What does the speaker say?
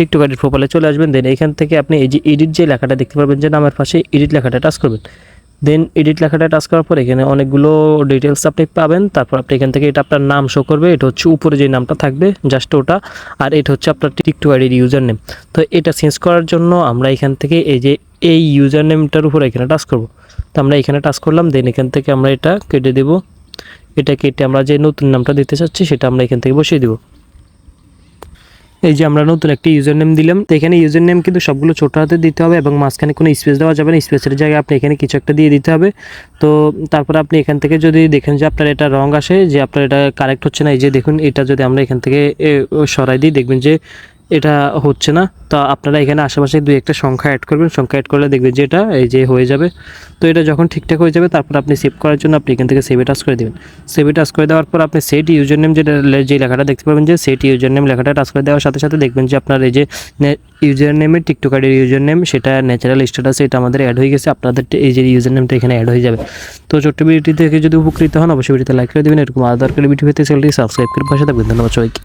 TikTok আইডির প্রোফাইলে চলে আসবেন দেন এখান থেকে আপনি এই যে এডিট যে লেখাটা দেখতে পারবেন যে নামের পাশে এডিট লেখাটা টাচ করবেন। দেন এডিট লেখাটা টাচ করার পর এখানে অনেকগুলো ডিটেলস আপনি পাবেন, তারপর আপনি এখান থেকে এটা আপনার নাম শো করবে, এটা হচ্ছে উপরে যে নামটা থাকবে জাস্ট ওটা, আর এটা হচ্ছে আপনার টিকটক আইডির ইউজার নেম তো এটা চেঞ্জ করার জন্য আমরা এখান থেকে এই যে এই ইউজার নেমটার উপর এখানে টাচ করব। তো আমরা এখানে টাচ করলাম দেন এখান থেকে আমরা এটা কেটে দেব। এটা কেটে আমরা যে নতুন নামটা দিতে চাচ্ছি, সেটা আমরা এখান থেকে বসিয়ে দেবো। এই যে আমরা নতুন একটি ইউজার নেম দিলাম, তো এখানে ইউজার নেম কিন্তু সবগুলো ছোট হাতে দিতে হবে এবং মাঝখানে কোনো স্পেস দেওয়া যাবে না। স্পেসের জায়গায় আপনি এখানে কিছু একটা দিয়ে দিতে হবে। তো তারপর আপনি এখান থেকে যদি দেখেন যে আপনার এটা রং আসে, যে আপনার এটা কারেক্ট হচ্ছে না, এই যে দেখুন, এটা যদি আমরা এখান থেকে সরাই দিই, দেখবেন যে এটা হচ্ছে না। তো আপনারা এখানে আশেপাশে দুই একটা সংখ্যা অ্যাড করবেন। সংখ্যা অ্যাড করলে দেখবেন যে এটা এই যে হয়ে যাবে। তো এটা যখন ঠিকঠাক হয়ে যাবে, তারপর আপনি সেভ করার জন্য আপনি এখান থেকে সেভে টাচ করে দেবেন। সেভে টাচ করে দেওয়ার পর আপনি সেট ইউজার নেম যেটা যে লেখাটা দেখতে পাবেন যে সেট ইউজার নেম লেখাটা টাচ করে দেওয়ার সাথে সাথে দেখবেন যে আপনার এই যে ইউজার নেমে টিকটক আইডির ইউজার নেম সেটা ন্যাচারাল স্ট্যাটাস এটা আমাদের অ্যাড হয়ে গেছে। আপনাদের এই যে ইউজার নেমটা এখানে অ্যাড হয়ে যাবে। তো ছোট্ট ভিডিওটি থেকে যদি উপকৃত হন, অবশ্যই ভিডিওতে লাইক করে দেবেন। এরকম আধার কার্ড ভিডিও পেতে চ্যানেলটি সাবস্ক্রাইব করে পাশে থাকবেন। ধন্যবাদ সবাইকে।